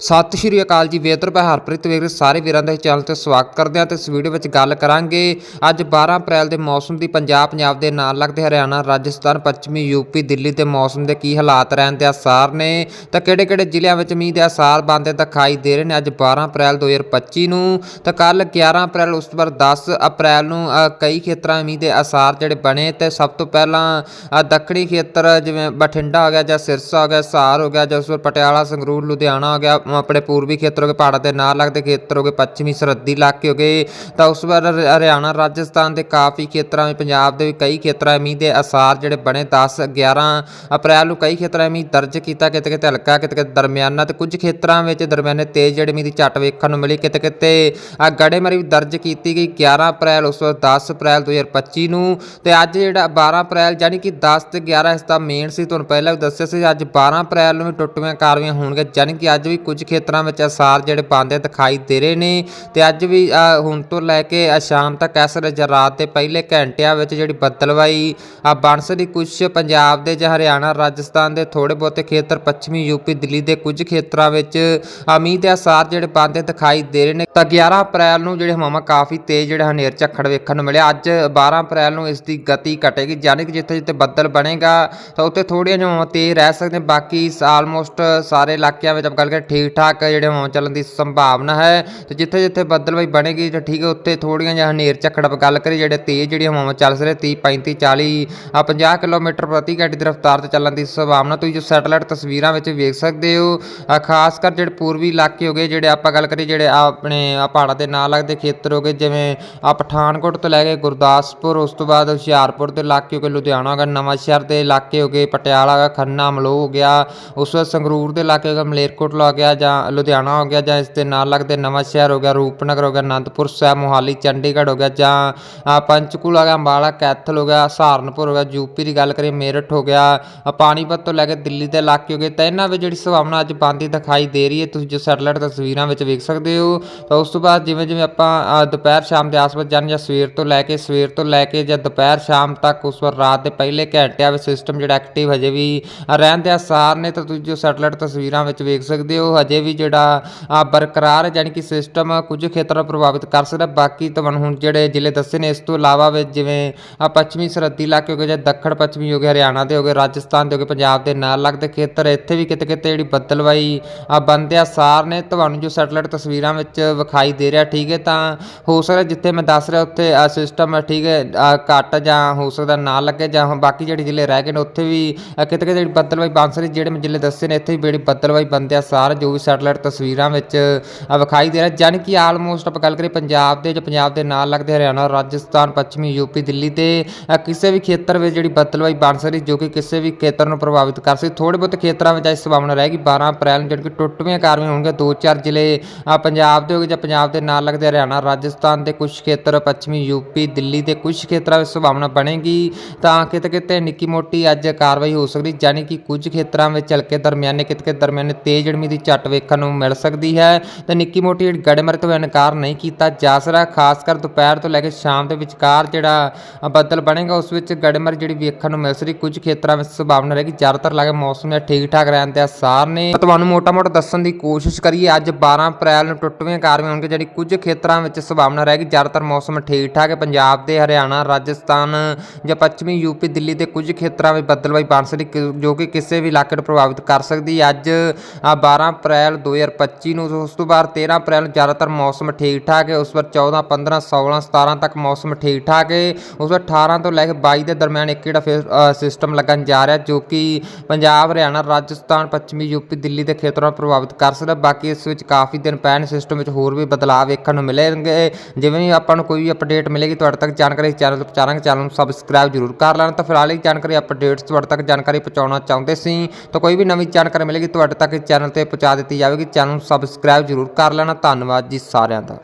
ਸਤਿ ਸ਼੍ਰੀ ਅਕਾਲ ਜੀ ਵੇਤਰ ਭਾਈ ਹਰਪ੍ਰੀਤ ਵੇਖ ਸਾਰੇ ਵੀਰਾਂ ਦਾ ਇਸ ਚੈਨਲ ਤੇ ਸਵਾਗਤ ਕਰਦੇ ਹਾਂ ਤੇ ਇਸ ਵੀਡੀਓ ਵਿੱਚ ਗੱਲ ਕਰਾਂਗੇ। ਅੱਜ 12 ਅਪ੍ਰੈਲ ਦੇ ਮੌਸਮ ਦੀ ਪੰਜਾਬ ਪੰਜਾਬ ਦੇ ਨਾਲ ਲੱਗਦੇ ਹਰਿਆਣਾ, ਰਾਜਸਥਾਨ, ਪੱਛਮੀ ਯੂਪੀ ਦਿੱਲੀ ਦੇ ਮੌਸਮ ਦੇ ਕੀ ਹਾਲਾਤ ਰਹਿਣ ਦੇ ਅਸਾਰ ਨੇ। ਤਾਂ ਕਿਹੜੇ-ਕਿਹੜੇ ਜ਼ਿਲ੍ਹਿਆਂ ਵਿੱਚ ਮੀਂਹ ਦੇ ਆਸਾਰ ਬਣਦੇ ਦਿਖਾਈ ਦੇ ਰਹੇ ਨੇ ਅੱਜ 12 ਅਪ੍ਰੈਲ 2025 ਨੂੰ। ਤਾਂ ਕੱਲ 11 ਅਪ੍ਰੈਲ, ਉਸ ਤੋਂ ਬਾਅਦ 10 ਅਪ੍ਰੈਲ ਨੂੰ ਕਈ ਖੇਤਰਾਂ ਮੀਂਹ ਦੇ ਅਸਾਰ ਜਿਹੜੇ ਬਣੇ ਤੇ ਸਭ ਤੋਂ ਪਹਿਲਾਂ ਦੱਖਣੀ ਖੇਤਰ ਜਿਵੇਂ ਬਠਿੰਡਾ ਹੋ ਗਿਆ ਜਾਂ ਸਿਰਸਾ ਹੋ ਗਿਆ, ਸਾਰ ਹੋ ਗਿਆ ਜਾਂ ਉਸ ਤੋਂ ਪਟਿਆਲਾ, ਸੰਗਰੂਰ, ਲੁਧਿਆਣਾ ਹੋ ਗਿਆ ਆਪਣੇ ਪੂਰਬੀ ਖੇਤਰ ਹੋ ਗਏ ਪਹਾੜਾਂ ਦੇ ਨਾਲ ਲੱਗਦੇ ਖੇਤਰ ਹੋ ਗਏ ਪੱਛਮੀ ਸਰਹੱਦੀ ਇਲਾਕੇ ਹੋ ਗਏ ਤਾਂ ਉਸ ਵਾਰ ਹਰਿਆਣਾ, ਰਾਜਸਥਾਨ ਦੇ ਕਾਫੀ ਖੇਤਰਾਂ ਵਿੱਚ, ਪੰਜਾਬ ਦੇ ਵੀ ਕਈ ਖੇਤਰਾਂ ਮੀਂਹ ਦੇ ਅਸਾਰ ਜਿਹੜੇ ਬਣੇ 10 11 ਅਪ੍ਰੈਲ ਨੂੰ ਕਈ ਖੇਤਰਾਂ ਮੀਂਹ ਦਰਜ ਕੀਤਾ ਕਿਤੇ ਕਿਤੇ ਹਲਕਾ ਕਿਤੇ ਕਿਤੇ ਦਰਮਿਆਨਾ ਤੇ ਕੁਝ ਖੇਤਰਾਂ ਵਿੱਚ ਦਰਮਿਆਨੇ ਤੇਜ਼ ਜਿਹੜੇ ਮੀਂਹ ਦੀ ਝੱਟ ਵੇਖਣ ਨੂੰ ਮਿਲੀ ਕਿਤੇ ਕਿਤੇ ਆ ਗੜੇਮਾਰੀ ਵੀ ਦਰਜ ਕੀਤੀ ਗਈ 11 ਅਪ੍ਰੈਲ, ਉਸ ਤੋਂ ਬਾਅਦ 10 ਅਪ੍ਰੈਲ 2025 ਨੂੰ, ਤੇ ਅੱਜ ਜਿਹੜਾ 12 ਅਪ੍ਰੈਲ ਯਾਨੀ ਕਿ 10 ਤੇ 11 ਇਸ ਦਾ ਮੇਨ ਸੀ, ਤੁਹਾਨੂੰ ਪਹਿਲਾਂ ਵੀ ਦੱਸਿਆ ਸੀ, ਅੱਜ 12 ਅਪ੍ਰੈਲ ਨੂੰ ਵੀ ਟੁੱਟਵੀਆਂ ਕਾਰਵਾਈਆਂ ਹੋਣਗੀਆਂ, ਯਾਨੀ ਕਿ ਅੱਜ ਵੀ ਕੁਝ ਕੁਝ ਖੇਤਰਾਂ ਵਿੱਚ ਅਸਾਰ ਜਿਹੜੇ ਪਾਉਂਦੇ ਦਿਖਾਈ ਦੇ ਰਹੇ ਨੇ। ਤੇ ਅੱਜ ਵੀ ਹੁਣ ਤੋਂ ਲੈ ਕੇ ਸ਼ਾਮ ਤੱਕ ਇਸ ਰਾਤ ਦੇ ਪਹਿਲੇ ਘੰਟਿਆਂ ਵਿੱਚ ਜਿਹੜੀ ਬੱਦਲਵਾਈ ਆ ਬਣ ਦੀ ਕੁਝ ਪੰਜਾਬ ਦੇ ਜਾਂ ਹਰਿਆਣਾ, ਰਾਜਸਥਾਨ ਦੇ ਥੋੜੇ ਬਹੁਤੇ ਖੇਤਰ, ਪੱਛਮੀ ਯੂਪੀ ਦਿੱਲੀ ਦੇ ਕੁਝ ਖੇਤਰਾਂ ਵਿੱਚ ਆ ਦੇ ਅਸਾਰ ਜਿਹੜੇ ਪਾਉਂਦੇ ਦਿਖਾਈ ਦੇ ਰਹੇ ਨੇ। ਤਾਂ 11 ਅਪ੍ਰੈਲ ਨੂੰ ਜਿਹੜੇ ਹਵਾਵਾਂ ਕਾਫੀ ਤੇਜ਼ ਜਿਹੜਾ ਹਨੇਰ ਝੱਖੜ ਵੇਖਣ ਨੂੰ ਮਿਲਿਆ। ਅੱਜ 12 ਅਪ੍ਰੈਲ ਨੂੰ ਇਸ ਦੀ ਗਤੀ ਘਟੇਗੀ, ਯਾਨੀ ਕਿ ਜਿੱਥੇ ਜਿੱਥੇ ਬੱਦਲ ਬਣੇਗਾ, ਤਾਂ ਉੱਥੇ ਥੋੜੀਆਂ ਜਿਹੀਆਂ ਹਵਾਵਾਂ ਤੇਜ਼ ਰਹਿ ਸਕਦੇ ਬਾਕੀ ਆਲਮੋਸਟ ਸਾਰੇ ਇਲਾਕਿਆਂ ਵਿੱਚ ਆਪਾਂ ਗੱਲ ਕਰੀਏ ਠੀਕ ਠੀਕ ਠਾਕ ਜਿਹੜੇ ਹਵਾਵਾਂ ਚੱਲਣ ਦੀ ਸੰਭਾਵਨਾ ਹੈ। ਤੇ ਜਿੱਥੇ ਜਿੱਥੇ ਬੱਦਲਵਾਈ ਬਣੇਗੀ, ਤਾਂ ਠੀਕ ਹੈ ਉੱਥੇ ਥੋੜੀਆਂ ਜਿਹੀਆਂ ਹਨੇਰ ਝੱਖੜ ਆਪਾਂ ਗੱਲ ਕਰੀਏ, ਜਿਹੜੇ ਤੇਜ਼ ਜਿਹੜੀਆਂ ਹਵਾਵਾਂ ਚੱਲ ਸਕਦੇ 30 35 40 50 ਕਿਲੋਮੀਟਰ ਪ੍ਰਤੀ ਘੰਟੇ ਦੀ ਰਫ਼ਤਾਰ ਤੇ ਚੱਲਣ ਦੀ ਸੰਭਾਵਨਾ, ਤੁਸੀਂ ਜੋ ਸੈਟੇਲਾਈਟ ਤਸਵੀਰਾਂ ਵਿੱਚ ਵੇਖ ਸਕਦੇ ਹੋ। ਖਾਸ ਕਰ ਜਿਹੜੇ ਪੂਰਬੀ ਇਲਾਕੇ ਹੋ ਗਏ, ਜਿਹੜੇ ਆਪਾਂ ਗੱਲ ਕਰੀਏ, ਜਿਹੜੇ ਆਪਣੇ ਪਹਾੜਾਂ ਦੇ ਨਾਲ ਲੱਗਦੇ ਖੇਤਰ ਹੋ ਗਏ, ਜਿਵੇਂ ਆ ਪਠਾਨਕੋਟ ਤੋਂ ਲੈ ਕੇ ਗੁਰਦਾਸਪੁਰ, ਉਸ ਤੋਂ ਬਾਅਦ ਹੁਸ਼ਿਆਰਪੁਰ ਦੇ ਇਲਾਕੇ ਹੋ ਗਏ, ਲੁਧਿਆਣਾ ਹੋ ਗਿਆ, ਨਵਾਂ ਸ਼ਹਿਰ ਦੇ ਇਲਾਕੇ ਹੋ ਗਏ, ਪਟਿਆਲਾ ਹੋ ਗਿਆ, ਖੰਨਾ ਅਮਲੋਹ ਹੋ ਗਿਆ, ਉਸ ਤੋਂ ਬਾਅਦ ਸੰਗਰੂਰ ਦੇ ਇਲਾਕੇ ਹੋ ਗਿਆ, ਮਲੇਰਕੋਟਲਾ ਹੋ ਗਿਆ ਜਾਂ ਲੁਧਿਆਣਾ ਹੋ ਗਿਆ ਜਾਂ ਇਸ ਦੇ ਨਾਲ ਲੱਗਦੇ ਨਵਾਂ ਸ਼ਹਿਰ ਹੋ ਗਿਆ ਰੂਪਨਗਰ ਹੋ ਗਿਆ ਅਨੰਦਪੁਰ ਸਾਹਿਬ ਮੋਹਾਲੀ ਚੰਡੀਗੜ੍ਹ ਹੋ ਗਿਆ ਜਾਂ ਆ ਪੰਚਕੂਲਾ ਹੋ ਗਿਆ ਅੰਬਾਲਾ ਕੈਥਲ ਹੋ ਗਿਆ ਸਹਾਰਨਪੁਰ ਹੋ ਗਿਆ ਯੂਪੀ ਦੀ ਗੱਲ ਕਰੀਏ ਮੇਰਠ ਹੋ ਗਿਆ ਪਾਣੀਪਤ ਤੋਂ ਲੈ ਕੇ ਦਿੱਲੀ ਦੇ ਇਲਾਕੇ ਹੋ ਗਏ। ਤਾਂ ਇਹਨਾਂ ਵਿੱਚ ਜਿਹੜੀ ਸੰਭਾਵਨਾ ਅੱਜ ਬੰਦੀ ਦਿਖਾਈ ਦੇ ਰਹੀ ਹੈ ਤੁਸੀਂ ਜੋ ਸੈਟਲਾਈਟ ਤਸਵੀਰਾਂ ਵਿੱਚ ਵੇਖ ਸਕਦੇ ਹੋ ਤਾਂ ਉਸ ਤੋਂ ਬਾਅਦ ਜਿਵੇਂ ਜਿਵੇਂ ਆਪਾਂ ਦੁਪਹਿਰ ਸ਼ਾਮ ਦੇ ਆਸ-ਪਾਸ ਜਾਣ ਜਾਂ ਸਵੇਰ ਤੋਂ ਲੈ ਕੇ ਸਵੇਰ ਤੋਂ ਲੈ ਕੇ ਜਾਂ ਦੁਪਹਿਰ ਸ਼ਾਮ ਤੱਕ ਉਸ ਵਾਰ ਰਾਤ ਦੇ ਪਹਿਲੇ ਘੰਟਿਆਂ ਵਿੱਚ ਸਿਸਟਮ ਜਿਹੜਾ ਐਕਟਿਵ ਹਜੇ ਵੀ ਆ, ਰਹਿਣ ਦੇ ਆਸਾਰ ਨੇ ਤਾਂ ਤੁਸੀਂ ਜੋ ਸੈਟੇਲਾਈਟ ਤਸਵੀਰਾਂ ਵਿੱਚ ਵੇਖ ਸਕਦੇ ਹੋ ਹਜੇ ਵੀ ਜਿਹੜਾ ਆ, ਬਰਕਰਾਰ ਹੈ ਯਾਨੀ ਕਿ ਸਿਸਟਮ ਕੁਝ ਖੇਤਰਾਂ ਨੂੰ ਪ੍ਰਭਾਵਿਤ ਕਰ ਸਕਦਾ ਬਾਕੀ ਤੁਹਾਨੂੰ ਹੁਣ ਜਿਹੜੇ ਜ਼ਿਲ੍ਹੇ ਦੱਸੇ ਨੇ ਇਸ ਤੋਂ ਇਲਾਵਾ ਵਿੱਚ ਜਿਵੇਂ ਆ ਪੱਛਮੀ ਸਰਹੱਦੀ ਇਲਾਕੇ ਹੋ ਗਏ ਜਾਂ ਦੱਖਣ ਪੱਛਮੀ ਹੋ ਗਏ ਹਰਿਆਣਾ ਦੇ ਹੋ ਗਏ ਰਾਜਸਥਾਨ ਦੇ ਹੋ ਗਏ ਪੰਜਾਬ ਦੇ ਨਾਲ ਲੱਗਦੇ ਖੇਤਰ ਇੱਥੇ ਵੀ ਕਿਤੇ ਕਿਤੇ ਜਿਹੜੀ ਬੱਦਲਵਾਈ ਆ ਬੰਦੇ ਆਸਾਰ ਨੇ। ਤੁਹਾਨੂੰ ਜੋ ਸੈਟੇਲਾਈਟ ਤਸਵੀਰਾਂ ਵਿੱਚ ਵਿਖਾਈ ਦੇ ਰਿਹਾ ਠੀਕ ਹੈ ਤਾਂ ਹੋ ਸਕਦਾ ਜਿੱਥੇ ਮੈਂ ਦੱਸ ਰਿਹਾ ਉੱਥੇ ਆ ਸਿਸਟਮ ਠੀਕ ਹੈ ਘੱਟ ਜਾਂ ਹੋ ਸਕਦਾ ਨਾ ਲੱਗੇ ਜਾਂ ਬਾਕੀ ਜਿਹੜੇ ਜ਼ਿਲ੍ਹੇ ਰਹਿ ਗਏ ਨੇ ਉੱਥੇ ਵੀ ਕਿਤੇ ਕਿਤੇ ਜਿਹੜੀ ਬੱਦਲਵਾਈ ਬਣ ਸਕਦੀ ਜਿਹੜੇ ਮੈਂ ਜ਼ਿਲ੍ਹੇ ਦੱਸੇ ਨੇ ਇੱਥੇ ਵੀ ਬੜੀ ਬੱਦਲਵਾਈ ਬੰਦਿਆ ਸਾਰ ਜੋ ਵੀ ਸੈਟੇਲਾਈਟ ਤਸਵੀਰਾਂ ਵਿੱਚ ਵਿਖਾਈ ਦੇ ਰਿਹਾ ਯਾਨੀ ਕਿ ਆਲਮੋਸਟ ਆਪਾਂ ਗੱਲ ਕਰੀਏ ਪੰਜਾਬ ਦੇ, ਜਾਂ ਪੰਜਾਬ ਦੇ ਨਾਲ ਲੱਗਦੇ ਹਰਿਆਣਾ, ਰਾਜਸਥਾਨ, ਪੱਛਮੀ ਯੂਪੀ, ਦਿੱਲੀ ਤੇ ਕਿਸੇ ਵੀ ਖੇਤਰ ਵਿੱਚ ਜਿਹੜੀ ਬੱਦਲਵਾਈ ਬਣ ਸਕਦੀ, ਜੋ ਕਿ ਕਿਸੇ ਵੀ ਖੇਤਰ ਨੂੰ ਪ੍ਰਭਾਵਿਤ ਕਰ ਸਕਦੀ ਥੋੜੇ ਬਹੁਤ ਖੇਤਰਾਂ ਵਿੱਚ ਇਸ ਸੰਭਾਵਨਾ ਰਹੇਗੀ 12 ਅਪ੍ਰੈਲ ਨੂੰ ਜਿਹੜੀ ਕਿ ਟੁੱਟਵੀਆਂ ਕਾਰਵਾਈਆਂ ਹੋਣਗੀਆਂ, ਦੋ ਚਾਰ ਜ਼ਿਲ੍ਹੇ ਪੰਜਾਬ ਦੇ ਹੋ ਗਏ ਜਾਂ ਪੰਜਾਬ ਦੇ ਨਾਲ ਲੱਗਦੇ ਹਰਿਆਣਾ, ਰਾਜਸਥਾਨ ਦੇ ਕੁਝ ਖੇਤਰ, ਪੱਛਮੀ ਯੂਪੀ, ਦਿੱਲੀ ਦੇ ਕੁਝ ਖੇਤਰਾਂ ਵਿੱਚ ਸੰਭਾਵਨਾ ਬਣੇਗੀ, ਤਾਂ ਕਿਤੇ ਕਿਤੇ ਨਿੱਕੀ ਮੋਟੀ ਅੱਜ ਕਾਰਵਾਈ ਹੋ ਸਕਦੀ ਯਾਨੀ ਕਿ ਕੁਝ ਖੇਤਰਾਂ ਵਿੱਚ ਹਲਕੇ ਦਰਮਿਆਨੇ ਕਿਤੇ ਕਿਤੇ ਦਰਮਿਆਨੇ ਤੇਜ਼ ਜੜਮੀ ਦੀ ਝੱਟ ਘੱਟ ਵੇਖਣ ਨੂੰ ਮਿਲ ਸਕਦੀ ਹੈ ਤੇ ਨਿੱਕੀ ਮੋਟੀ ਜਿਹੜੀ ਗੜੇਮਾਰੀ ਤੋਂ ਇਨਕਾਰ ਨਹੀਂ ਕੀਤਾ ਜਾ ਸਕਦਾ, ਖਾਸ ਕਰ ਦੁਪਹਿਰ ਤੋਂ ਲੈ ਕੇ ਸ਼ਾਮ ਦੇ ਵਿਚਕਾਰ ਜਿਹੜਾ ਬੱਦਲ ਬਣੇਗਾ, ਉਸ ਵਿੱਚ ਗੜੇਮਾਰੀ ਜਿਹੜੀ ਵੇਖਣ ਨੂੰ ਮਿਲ ਸਕਦੀ, ਕੁਝ ਖੇਤਰਾਂ ਵਿੱਚ ਸੰਭਾਵਨਾ ਰਹੇਗੀ। ਜ਼ਿਆਦਾਤਰ ਲਾਗੇ ਮੌਸਮ ਜਾਂ ਠੀਕ ਠਾਕ ਰਹਿਣ ਦੇ ਆਸਾਰ ਨੇ। ਤੁਹਾਨੂੰ ਮੋਟਾ-ਮੋਟਾ ਦੱਸਣ ਦੀ ਕੋਸ਼ਿਸ਼ ਕਰੀਏ, ਅੱਜ 12 ਅਪ੍ਰੈਲ ਨੂੰ ਟੁੱਟਵੀਆਂ ਕਾਰਵਾਈਆਂ ਹੋਣਗੇ ਜਿਹੜੀ ਕੁਝ ਖੇਤਰਾਂ ਵਿੱਚ ਸੰਭਾਵਨਾ ਰਹੇਗੀ। ਜ਼ਿਆਦਾਤਰ ਮੌਸਮ ਠੀਕ ਠਾਕ ਹੈ, ਪੰਜਾਬ ਦੇ ਹਰਿਆਣਾ, ਰਾਜਸਥਾਨ ਜਾਂ ਪੱਛਮੀ ਯੂਪੀ ਦਿੱਲੀ ਦੇ ਕੁਝ ਖੇਤਰਾਂ ਵਿੱਚ ਬੱਦਲਵਾਈ ਬਣ ਸਕਦੀ ਕਿ- ਜੋ ਕਿ ਕਿਸੇ ਵੀ ਇਲਾਕੇ ਨੂੰ ਪ੍ਰਭਾਵਿਤ ਕਰ ਸਕਦੀ ਹੈ। ਅੱਜ ਆ 12 ਅਪ੍ਰੈਲ 2025 ਨੂੰ, ਉਸ ਤੋਂ ਬਾਅਦ 13 ਅਪ੍ਰੈਲ ਨੂੰ ਜ਼ਿਆਦਾਤਰ ਮੌਸਮ ਠੀਕ ਠਾਕ ਹੈ, ਉਸ ਵਾਰ 14 15 16 17 ਤੱਕ ਮੌਸਮ ਠੀਕ ਠਾਕ ਹੈ। ਉਸ ਵਾਰ 18 ਤੋਂ ਲੈ ਕੇ 22 ਦੇ ਦਰਮਿਆਨ ਇੱਕ ਜਿਹੜਾ ਫਿਰ ਸਿਸਟਮ ਲੱਗਣ ਜਾ ਰਿਹਾ ਜੋ ਕਿ ਪੰਜਾਬ, ਹਰਿਆਣਾ, ਰਾਜਸਥਾਨ, ਪੱਛਮੀ ਯੂਪੀ ਦਿੱਲੀ ਦੇ ਖੇਤਰਾਂ ਨੂੰ ਪ੍ਰਭਾਵਿਤ ਕਰ ਸਕਦਾ ਬਾਕੀ ਇਸ ਵਿੱਚ ਕਾਫੀ ਦਿਨ ਪੈਣ ਸਿਸਟਮ ਵਿੱਚ ਹੋਰ ਵੀ ਬਦਲਾਅ ਵੇਖਣ ਨੂੰ ਮਿਲਣਗੇ। ਜਿਵੇਂ ਵੀ ਆਪਾਂ ਨੂੰ ਕੋਈ ਵੀ ਅਪਡੇਟ ਮਿਲੇਗੀ, ਤੁਹਾਡੇ ਤੱਕ ਜਾਣਕਾਰੀ ਚੈਨਲ ਤੋਂ ਪਹੁੰਚਾਵਾਂਗੇ। ਚੈਨਲ ਨੂੰ ਸਬਸਕ੍ਰਾਈਬ ਜ਼ਰੂਰ ਕਰ ਲੈਣਾ। ਤਾਂ ਫਿਲਹਾਲ ਇਹ ਜਾਣਕਾਰੀ ਅਪਡੇਟਸ ਤੁਹਾਡੇ ਤੱਕ ਜਾਣਕਾਰੀ ਪਹੁੰਚਾਉਣਾ ਚਾਹੁੰਦੇ ਸੀ। ਤਾਂ ਕੋਈ ਵੀ ਨਵੀਂ ਜਾਣਕਾਰੀ ਮਿਲੇਗੀ, ਤੁਹਾਡੇ ਤੱਕ ਚੈਨਲ ਤੇ ਪਹੁੰਚਾ ਦਿੱਤੀ ਜਾਵੇਗੀ। ਚੈਨਲ ਨੂੰ ਸਬਸਕ੍ਰਾਈਬ ਜ਼ਰੂਰ ਕਰ ਲੈਣਾ। ਧੰਨਵਾਦ ਜੀ ਸਾਰਿਆਂ ਦਾ।